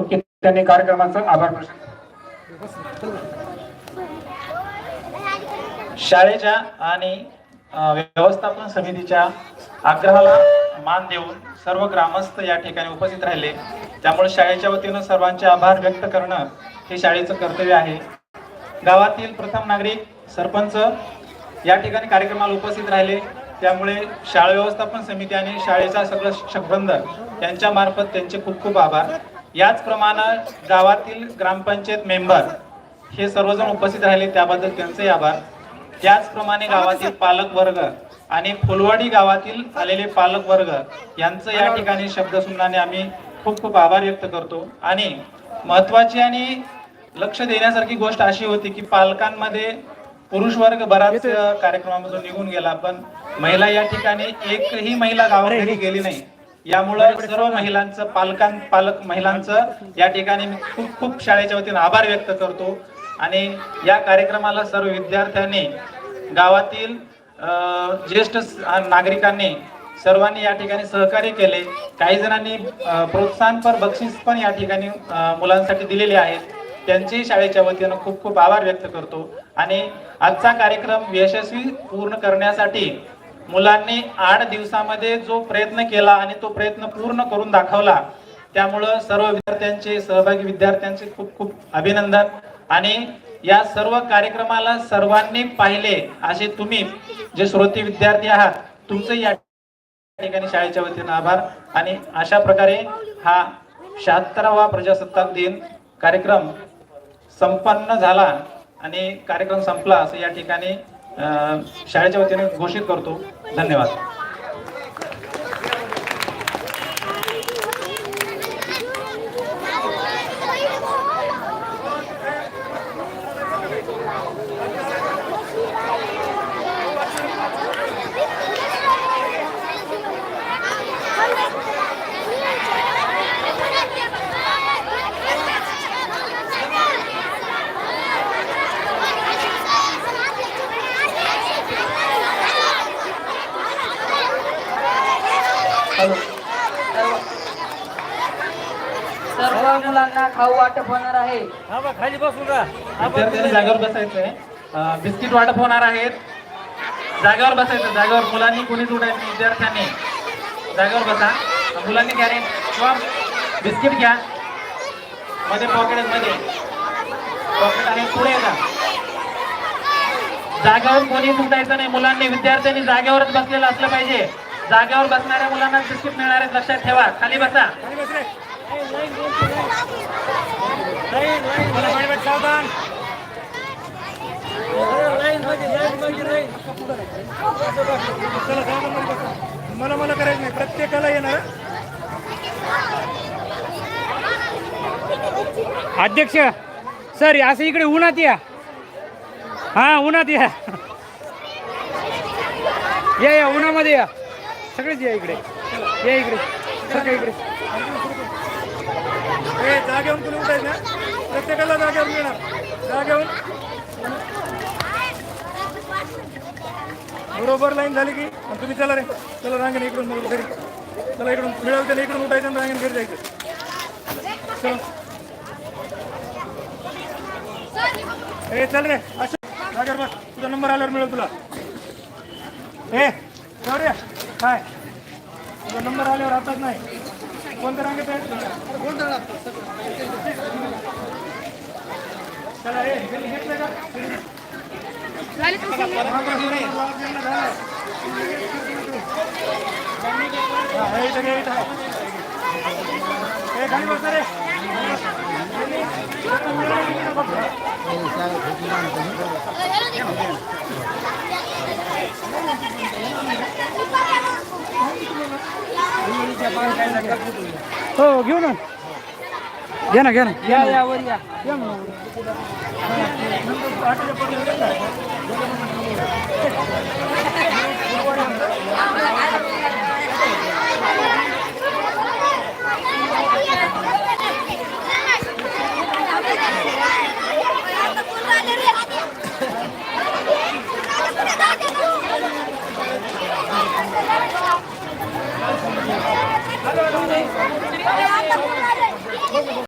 की त्यांनी कार्यक्रमाचं आभार प्रश्न शाळेच्या आणि व्यवस्थापन समितीच्या आग्रहाला मान देऊन सर्व ग्रामस्थ या ठिकाणी उपस्थित राहिले. त्यामुळे शाळेच्या वतीनं सर्वांचे आभार व्यक्त करणं हे शाळेचं कर्तव्य आहे. गावातील प्रथम नागरिक सरपंच या ठिकाणी कार्यक्रमाला उपस्थित राहिले. त्यामुळे शाळा व्यवस्थापन समिती आणि शाळेचा सगळं शिक्षक वृंद यांच्या मार्फत त्यांचे खूप खूप आभार. याचप्रमाणे गावातील ग्रामपंचायत मेंबर हे सर्वजण उपस्थित राहिले त्याबद्दल त्यांचे आभार. त्याचप्रमाणे गावातील पालक वर्ग आणि फुलवाडी गावातील आलेले पालक वर्ग यांचं या ठिकाणी शब्दसुमनाने आम्ही खूप खूप आभार व्यक्त करतो. आणि महत्वाची आणि लक्ष देण्यासारखी गोष्ट अशी होती की पालकांमध्ये पुरुष वर्ग बराच कार्यक्रमामधून निघून गेला पण महिला या ठिकाणी एकही महिला गावाकडे गेली नाही. यामुळं सर्व महिलांचं पालकां पालक महिलांचं या ठिकाणी मी खूप खूप शाळेच्या वतीनं आभार व्यक्त करतो. आणि या कार्यक्रमाला सर्व विद्यार्थ्यांनी गावातील ज्येष्ठ नागरिकांनी सर्वांनी या ठिकाणी सहकार्य केले. काही जणांनी प्रोत्साहनपर बक्षीस पण या ठिकाणी मुलांसाठी दिलेले आहेत. त्यांचेही शाळेच्या वतीनं खूप खूप आभार व्यक्त करतो. आणि आजचा कार्यक्रम यशस्वी पूर्ण करण्यासाठी मुलांनी आठ दिवसामध्ये जो प्रयत्न केला आणि तो प्रयत्न पूर्ण करून दाखवला त्यामुळं सर्व विद्यार्थ्यांचे सहभागी विद्यार्थ्यांचे खूप खूप अभिनंदन. आणि या सर्व कार्यक्रमाला सर्वांनी पाहिले असे तुम्ही जे श्रोते विद्यार्थी आहात तुमचं या ठिकाणी शाळेच्या वतीनं आभार. आणि अशा प्रकारे हा शहात्तरावा प्रजासत्ताक दिन कार्यक्रम संपन्न झाला आणि कार्यक्रम संपला असं या ठिकाणी शाळेच्या वतीने घोषित करतो. धन्यवाद. सर्व मुलांना खाऊ वाटप होणार आहे. खाली बसून का विद्यार्थ्यांनी जागेवर बसायचंय. बिस्किट वाटप होणार आहेत. जागेवर बसायचं जागेवर मुलांनी कोणीच उठायचं विद्यार्थ्यांनी. जागेवर बसा. मुलांनी घ्या रे. किंवा बिस्किट घ्या. मध्ये पॉकेटमध्ये. पॉकेट आहे पुढे येता जागेवर कोणीच उठायचं नाही. मुलांनी विद्यार्थ्यांनी जागेवरच बसलेलं असलं पाहिजे. जागेवर बसणाऱ्या मुलांना बिस्किट मिळणार आहेत लक्षात ठेवा. खाली बसा. मला मला करायचं नाही. प्रत्येकाला येणार अध्यक्ष सर असं इकडे उन्हात या. हा उन्हात या. या या उन्हामध्ये या. सगळेच या इकडे. या इकडे. सगळे इकडे. हे जागेहून तुम्ही उठायचं ना? प्रत्येकाला जागेवर मिळणार जागेहून बरोबर लाईन झाली की? आणि तुम्ही चला रे. चला रांगेने इकडून मग घरी. चला इकडून. मिळालं त्याला इकडून उठायचं आणि रांगेने घरी जायचं. चला. हे चल रे. अशोक जागेवर बस. तुझा नंबर आल्यावर मिळेल तुला. हे रे. काय तुझा नंबर आल्यावर आताच नाही. कोणत्या रांगेत आहे कोणत्या चला हे घेतलं का? हा, हे हे खाली बस रे. हो घेऊ ना. घ्या ना घ्या ना. या या वर या. या म्हणा